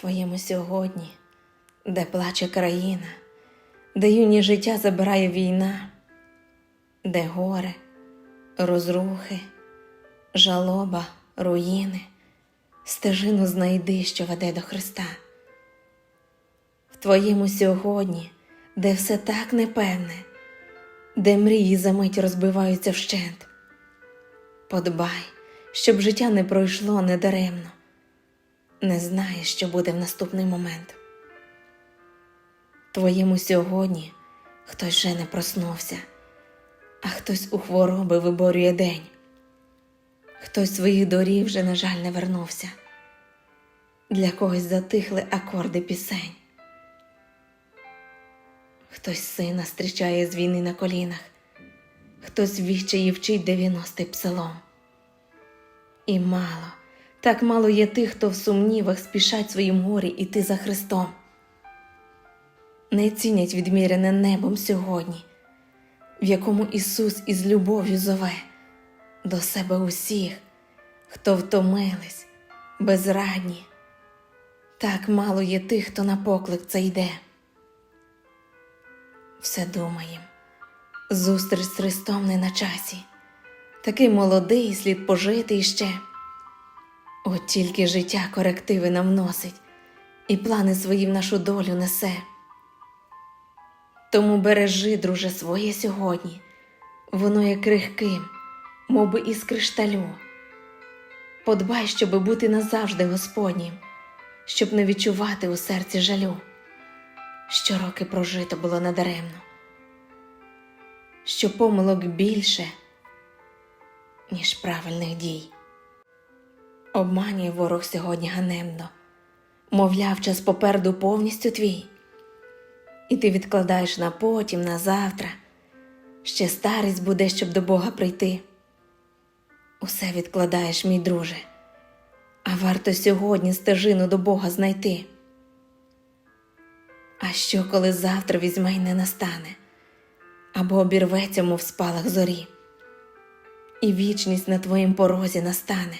твоєму сьогодні, де плаче країна, де юні життя забирає війна, де горе, розрухи, жалоба, руїни, стежину знайди, що веде до Христа. В твоєму сьогодні, де все так непевне, де мрії за мить розбиваються вщент. Подбай, щоб життя не пройшло недаремно. Не знаєш, що буде в наступний момент. Твоєму сьогодні хтось вже не проснувся, а хтось у хвороби виборює день. Хтось своїх доріг вже, на жаль, не вернувся. Для когось затихли акорди пісень. Хтось сина зустрічає з війни на колінах, хтось вічає вчить дев'яностий псалом. І мало, так мало є тих, хто в сумнівах спішать своїм горі іти за Христом. Не цінять відмірене небом сьогодні, в якому Ісус із любов'ю зове до себе усіх, хто втомились, безрадні. Так мало є тих, хто на поклик це йде. Все думаєм, зустріч з Христом не на часі, такий молодий, слід пожити іще. От тільки життя корективи нам носить і плани свої в нашу долю несе. Тому бережи, друже, своє сьогодні, воно є крихким, мов би із кришталю. Подбай, щоби бути назавжди Господнім, щоб не відчувати у серці жалю, що роки прожито було надаремно, що помилок більше, ніж правильних дій. Обманює ворог сьогодні ганебно, мовляв, час попереду повністю твій. І ти відкладаєш на потім, на завтра, ще старість буде, щоб до Бога прийти. Усе відкладаєш, мій друже, а варто сьогодні стежину до Бога знайти. А що, коли завтра візьме й не настане, або обірветься, мов спалах зорі, і вічність на твоїм порозі настане?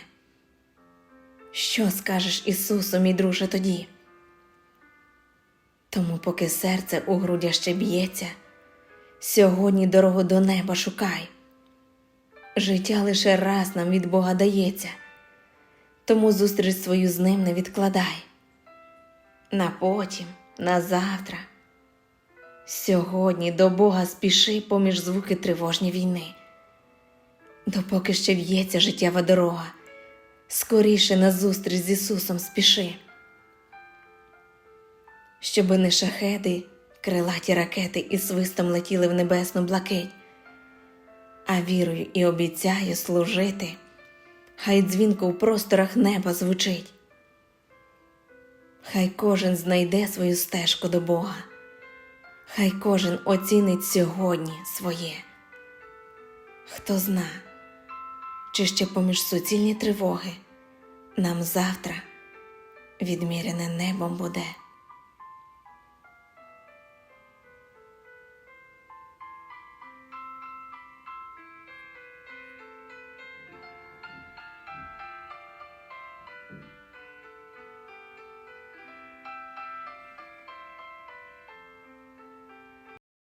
Що скажеш Ісусу, мій друже, тоді? Тому, поки серце у грудях ще б'ється, сьогодні дорогу до неба шукай. Життя лише раз нам від Бога дається, тому зустріч свою з ним не відкладай. На потім, на завтра. Сьогодні до Бога спіши поміж звуки тривожні війни. Допоки ще в'ється життєва дорога, скоріше на зустріч з Ісусом спіши. Щоби не шахеди, крилаті ракети із свистом летіли в небесну блакить, а вірую і обіцяю служити, хай дзвінко в просторах неба звучить. Хай кожен знайде свою стежку до Бога, хай кожен оцінить сьогодні своє. Хто зна, чи ще поміж суцільні тривоги нам завтра відмірене небом буде.